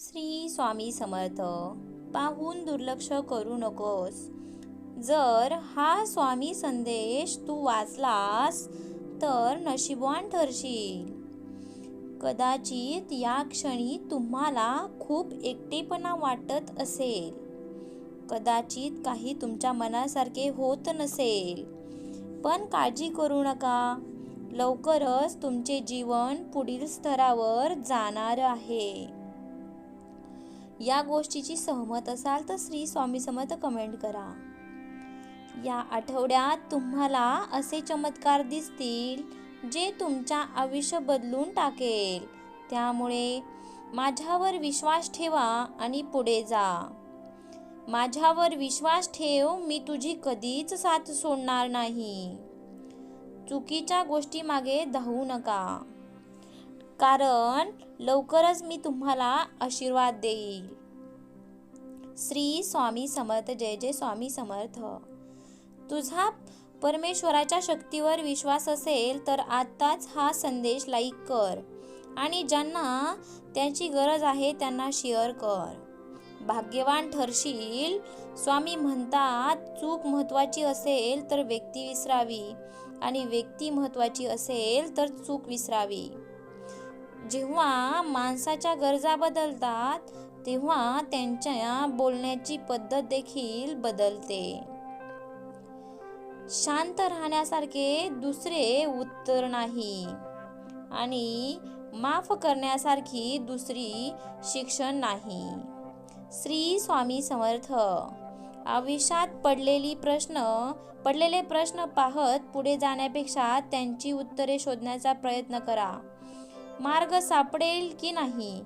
श्री स्वामी समर्थ पाहून दुर्लक्ष करू नकोस. जर हा स्वामी संदेश तू वाचलास तर नशिबवान ठरशील. कदाचित या क्षणी तुम्हाला खूप एकटेपणा वाटत असेल. कदाचित काही तुमच्या मनासारखे होत नसेल. पण काळजी करू नका. लवकरच तुमचे जीवन पुढील स्तरावर जाणार आहे. या गोष्टीची सहमत असाल तर श्री स्वामी समर्थ कमेंट करा. या आठवड्यात तुम्हाला असे चमत्कार दिसतील जे तुमच्या आयुष्य बदलून टाकेल. त्यामुळे माझ्यावर विश्वास ठेवा आणि पुढे जा. माझ्यावर विश्वास ठेव मी तुझी कधीच साथ सोडणार नाही. चुकीच्या गोष्टी मागे धावू नका. कारण लवकरच मी तुम्हाला आशीर्वाद देईल. श्री स्वामी समर्थ जय जय स्वामी समर्थ. तुझा परमेश्वराच्या शक्तीवर विश्वास असेल तर आत्ताच हा संदेश लाईक कर आणि ज्यांना त्याची गरज आहे त्यांना शेअर कर. भाग्यवान ठरशील. स्वामी म्हणतात चूक महत्वाची असेल तर व्यक्ती विसरावी आणि व्यक्ती महत्वाची असेल तर चूक विसरावी. जेव्हा माणसाच्या गरजा बदलतात तेव्हा त्यांच्या बोलण्याची पद्धत देखील बदलते. शांत राहण्यासारखे दुसरे उत्तर नाही. आणि माफ करण्यासारखी दुसरी शिक्षण नाही. श्री स्वामी समर्थ आयुष्यात पडलेली प्रश्न पडलेले प्रश्न पाहत पुढे जाण्यापेक्षा त्यांची उत्तरे शोधण्याचा प्रयत्न करा. मार्ग सापडेल की नाही?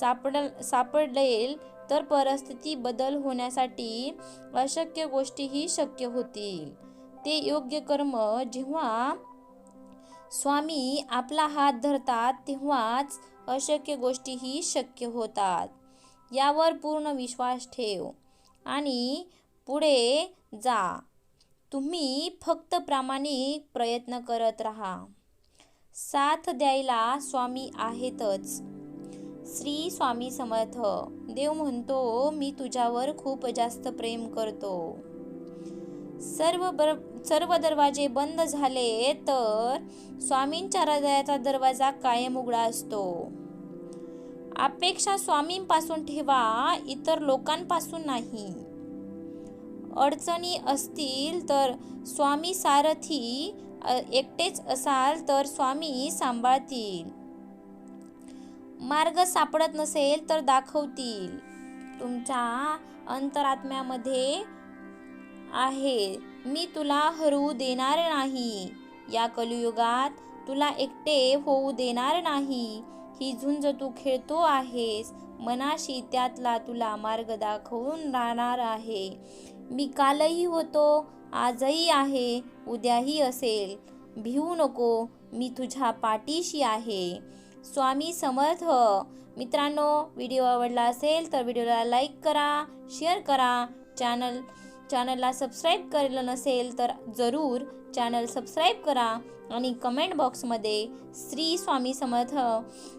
सापड सापडेल तर परिस्थिती बदल होण्यासाठी अशक्य गोष्टीही शक्य होतील. ते योग्य कर्म जेव्हा स्वामी आपला हात धरतात तेव्हाच अशक्य गोष्टीही शक्य होतात. यावर पूर्ण विश्वास ठेव आणि पुढे जा. तुम्ही फक्त प्रामाणिक प्रयत्न करत राहा. साथ द्यायला स्वामी आहेतच. श्री स्वामी समर्थ देव म्हणतो मी तुझ्यावर खूप जास्त प्रेम करतो. सर्व बर सर्व दरवाजे बंद झाले तर स्वामींच्या हृदयाचा दरवाजा कायम उघडा असतो. अपेक्षा स्वामींपासून ठेवा इतर लोकांपासून नाही. अडचणी असतील तर स्वामी सारथी एकटेच असाल तर स्वामी सांभाळतील. मार्ग सापडत नसेल तर दाखवतील. तुमच्या अंतरात्म्यामध्ये आहे. मी तुला हरवू देणार नाही. या कलियुगात तुला एकटे होऊ देणार नाही. ही झुंज तू खेळतो आहेस. मनाशी त्यातला तुला मार्ग दाखवून राहणार आहे. मी कालही होतो आजही आहे उद्याही असेल. भिवू नको मी तुझ्या पाठीशी आहे. स्वामी समर्थ. मित्रांनो व्हिडिओ आवडला असेल तर व्हिडिओला लाईक करा शेअर करा. चॅनल चॅनलला सबस्क्राईब केलं नसेल तर जरूर चॅनल सबस्क्राईब करा आणि कमेंट बॉक्समध्ये श्री स्वामी समर्थ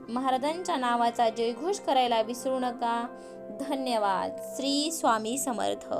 महाराजांच्या नावाचा जयघोष करायला विसरू नका. धन्यवाद. श्री स्वामी समर्थ.